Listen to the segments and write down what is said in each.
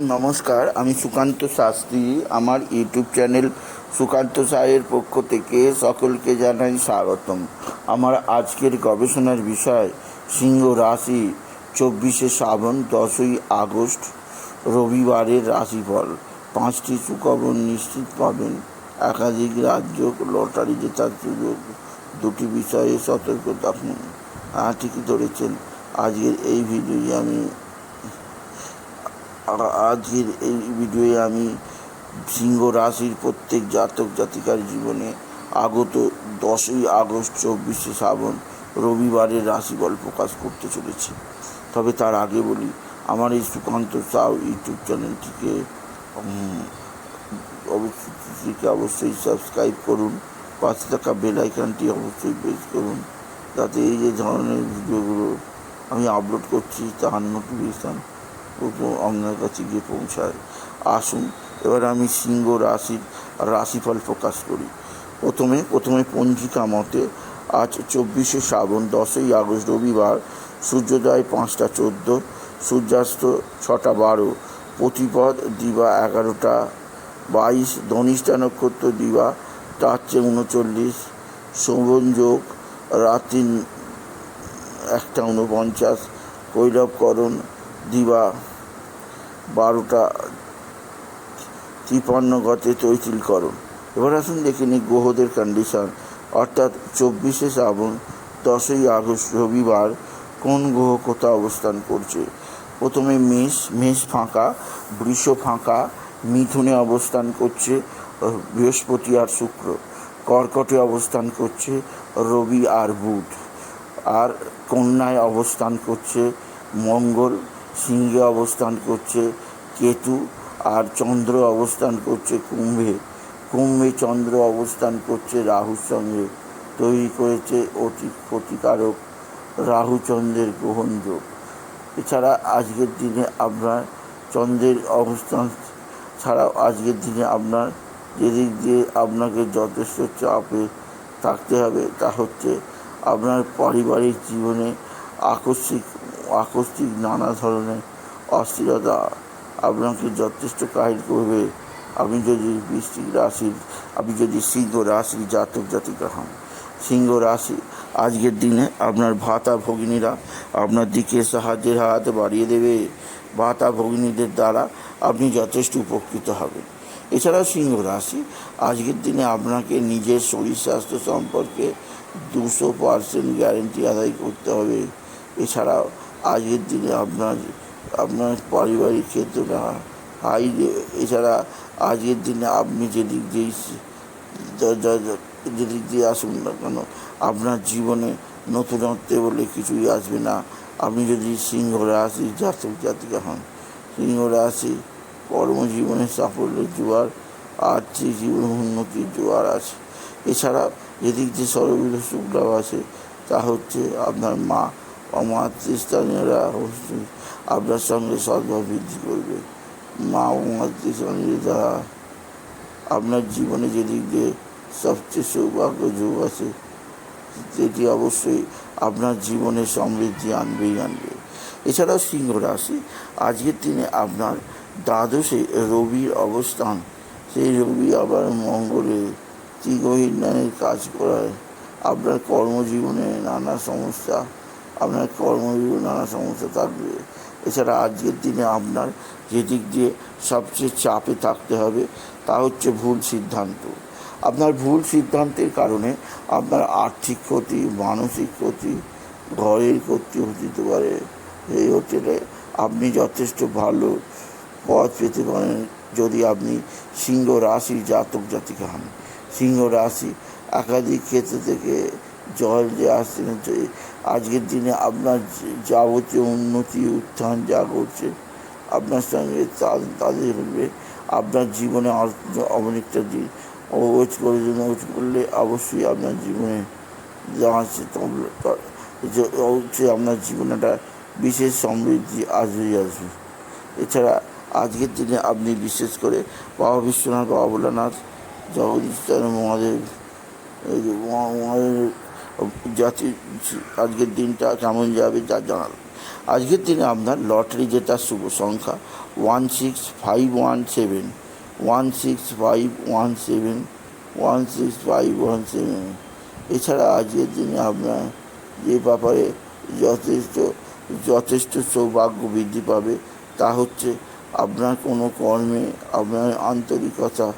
নমস্কার, আমি সুকান্ত শাস্ত্রী। আমার ইউটিউব চ্যানেল সুকান্ত সাহের পক্ষ থেকে সকলকে জানাই স্বাগতম। আমার আজকের গবেষণার বিষয়, সিংহ রাশি, চব্বিশে শ্রাবণ, দশই আগস্ট, রবিবারের রাশিফল। পাঁচটি সুখবর নিশ্চিত পাবেন। একাধিক রাজ্য লটারি জেতার সুযোগ। দুটি বিষয়ে সতর্ক থাকুন। হ্যাঁ ঠিকই ধরেছেন। আজকের এই ভিডিওয়ে আমি আজকের এই ভিডিওয়ে আমি সিংহ রাশির প্রত্যেক জাতক জাতিকার জীবনে আগত দশই আগস্ট চব্বিশে শ্রাবণ রবিবারের রাশিফল প্রকাশ করতে চলেছি। তবে তার আগে বলি, আমার এই সুকান্ত সাউ ইউটিউব চ্যানেলটিকে অবশ্যই অবশ্যই সাবস্ক্রাইব করুন, পাশে থাকা বেল অবশ্যই প্রেস করুন, যাতে এই যে ধরনের ভিডিওগুলো আমি আপলোড করছি, তার নোটিফিকেশান আপনার কাছে গিয়ে পৌঁছায়। আসুন, এবার আমি সিংহ রাশির রাশিফল প্রকাশ করি। প্রথমে প্রথমে পঞ্জিকা মতে, আজ চব্বিশে শ্রাবণ, দশই আগস্ট, রবিবার, সূর্যোদয় পাঁচটা চোদ্দ, সূর্যাস্ত ছটা বারো, প্রতিপদ দিবা এগারোটা বাইশ, ধনিষ্ঠা নক্ষত্র দিবা চার চেয়ে উনচল্লিশ, শোভন যোগ রাত্রি একটা উনপঞ্চাশ, কৈরবকরণ দিবা। বারোটা তিপান্ন গতে তৈতিলকরণ এবার আসুন দেখে নিই গ্রহদের কন্ডিশন অর্থাৎ চব্বিশে শ্রাবণ, দশই আগস্ট, রবিবার কোন গ্রহ কোথা অবস্থান করছে? প্রথমে মেষ মেষ ফাঁকা, বৃষ ফাঁকা, মিথুনে অবস্থান করছে বৃহস্পতি আর শুক্র। কর্কটে অবস্থান করছে, রবি আর বুধ। আর কন্যায় অবস্থান করছে মঙ্গল সিংহে অবস্থান করছে, কেতু আর চন্দ্র অবস্থান করছে কুম্ভে। কুম্ভে চন্দ্র অবস্থান করছে রাহুর সঙ্গে। তৈরি করেছে অতি ক্ষতিকারক রাহু চন্দ্রের গ্রহণ যোগ। এছাড়া আজকের দিনে আপনার চন্দ্রের অবস্থান ছাড়াও আজকের দিনে আপনার যেদিক দিয়ে আপনাকে যথেষ্ট চাপে থাকতে হবে তা হচ্ছে আপনার পারিবারিক জীবনে আকস্মিক আকস্মিক নানা ধরনের অস্থিরতা আপনাকে যথেষ্ট কাহিল করবে। আপনি যদি বৃষ্টিক রাশির, আপনি যদি সিংহ রাশির জাতক জাতিকা হন, সিংহ রাশি আজকের দিনে আপনার ভাতা ভগিনীরা আপনার দিকে সাহায্যের হাত বাড়িয়ে দেবে। ভাতা ভগিনীদের দ্বারা আপনি যথেষ্ট উপকৃত হবেন। এছাড়াও সিংহ রাশি আজকের দিনে আপনাকে নিজের শরীর স্বাস্থ্য সম্পর্কে দুশো পার্সেন্ট গ্যারেন্টি আদায় করতে হবে। এছাড়াও আজকের দিনে আপনার আপনার পারিবারিক ক্ষেত্রটা হাই এছাড়া আজকের দিনে আপনি যেদিক দিয়েই যেদিক দিয়ে আসুন না কেন, আপনার জীবনে নতুনত্ব বলে কিছুই আসবে না। আপনি যদি সিংহ রাশি জাতক জাতিকা হন, সিংহ রাশি কর্মজীবনে সাফল্যের জোয়ার, আর্থিক জীবন উন্নতির জোয়ার আছে। এছাড়া যেদিক দিয়ে সরবীর সুখলাভ আছে তা হচ্ছে আপনার মা বা মাতৃস্থানীয়রা অবশ্যই আপনার সঙ্গে সদ্ভাব বৃদ্ধি করবে। মা ও মাতৃস্থানীয় দ্বারা আপনার জীবনে যেদিক দিয়ে সবচেয়ে সৌভাগ্য যোগ আছে, সেটি অবশ্যই আপনার জীবনে সমৃদ্ধি আনবেই আনবে। এছাড়াও সিংহ রাশি, আজকের দিনে আপনার দ্বাদশে রবির অবস্থান। সেই রবি আবার মঙ্গলে ত্রিগহিনানের কাজ করায়। আপনার কর্মজীবনে নানা সমস্যা আপনার কর্মজীবনে, নানা সমস্যা থাকবে। এছাড়া আজকের দিনে আপনার যেদিক দিয়ে সবচেয়ে চাপে থাকতে হবে, তা হচ্ছে ভুল সিদ্ধান্ত। আপনার ভুল সিদ্ধান্তের কারণে আপনার আর্থিক ক্ষতি, মানসিক ক্ষতি, ঘরের ক্ষতি হতে পারে। এই হোটেলে আপনি যথেষ্ট ভালো পথ পেতে পারেন যদি আপনি সিংহ রাশির জাতক জাতিকা হন। সিংহ রাশি একাধিক ক্ষেত্র থেকে জল যে আসছে না, যে আজকের দিনে আপনার যাবতীয় উন্নতি উত্থান যা করছে আপনার সঙ্গে তাদের হবে আপনার জীবনে অনেকটা দিন ওয়েট করে জন্য ওয়েট করলে অবশ্যই আপনার জীবনে যা আছে অবশ্যই আপনার জীবনে একটা বিশেষ সমৃদ্ধি আসবেই আসবে। এছাড়া আজকের দিনে আপনি বিশেষ করে বাবা বিশ্বনাথ বাবা ভোলানাথ জগদীশ মহাদেব এই যে মহা- মহাদেবের জাতি আজকের দিনটা কেমন যাবে যা জানাল। আজকের দিনে আপনার লটারি জেতার শুভ সংখ্যা one six five one seven one six five one seven one six five one seven এছাড়া আজকের দিনে আপনার যে ব্যাপারে যথেষ্ট যথেষ্ট সৌভাগ্য বৃদ্ধি পাবে তা হচ্ছে আপনার কোনো কর্মে আপনার আন্তরিকতা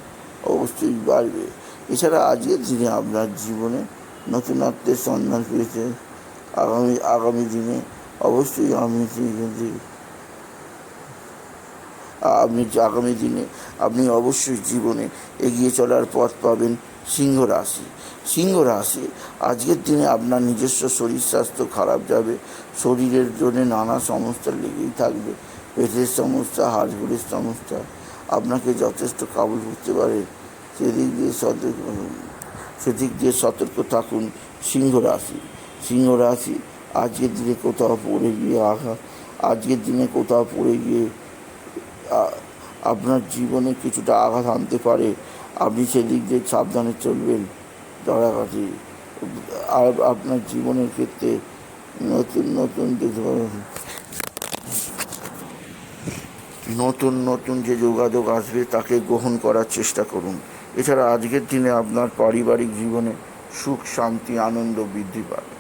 অবশ্যই বাড়বে। এছাড়া আজকের দিনে আপনার জীবনে নতুনত্বের সন্ধান পেয়েছে। আগামী আগামী দিনে অবশ্যই আমি আপনি আগামী দিনে আপনি অবশ্যই জীবনে এগিয়ে চলার পথ পাবেন সিংহ রাশি। সিংহ রাশি, আজকের দিনে আপনার নিজস্ব শরীর স্বাস্থ্য খারাপ যাবে, শরীরের জন্য নানা সমস্যা লেগেই থাকবে, পেটের সমস্যা, হাড়গুড়ির সমস্যা, আপনাকে যথেষ্ট কাবুল করতে পারে। সেদিক দিয়ে সতর্ক সেদিক দিয়ে সতর্ক থাকুন সিংহ রাশি সিংহ রাশি আজকের দিনে কোথাও পড়ে গিয়ে আঘাত আজকের দিনে কোথাও পড়ে গিয়ে আপনার জীবনে কিছুটা আঘাত আনতে পারে। আপনি সেদিক দিয়ে সাবধানে চলবেন। দরাকাঠি আর আপনার জীবনের ক্ষেত্রে নতুন নতুন যে নতুন নতুন যে যোগাযোগ আসবে তাকে গ্রহণ করার চেষ্টা করুন। এছাড়া আজকের দিনে আপনার পারিবারিক জীবনে সুখ, শান্তি, আনন্দ বৃদ্ধি পাবে।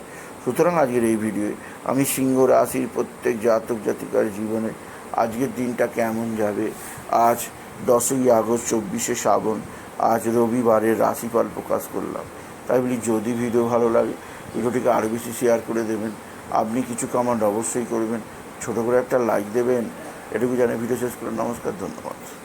সুতরাং আজকের এই ভিডিওয়ে আমি সিংহ রাশির প্রত্যেক জাতক জাতিকার জীবনে আজকের দিনটা কেমন যাবে? আজ দশই আগস্ট চব্বিশে শ্রাবণ, আজ রবিবারের রাশিফল প্রকাশ করলাম। তাই বলি, যদি ভিডিও ভালো লাগে ভিডিওটিকে আরও বেশি শেয়ার করে দেবেন। আপনি কিছু কমেন্ট অবশ্যই করবেন। ছোটো করে একটা লাইক দেবেন। এটুকু জানে ভিডিও শেষ করে নমস্কার, ধন্যবাদ।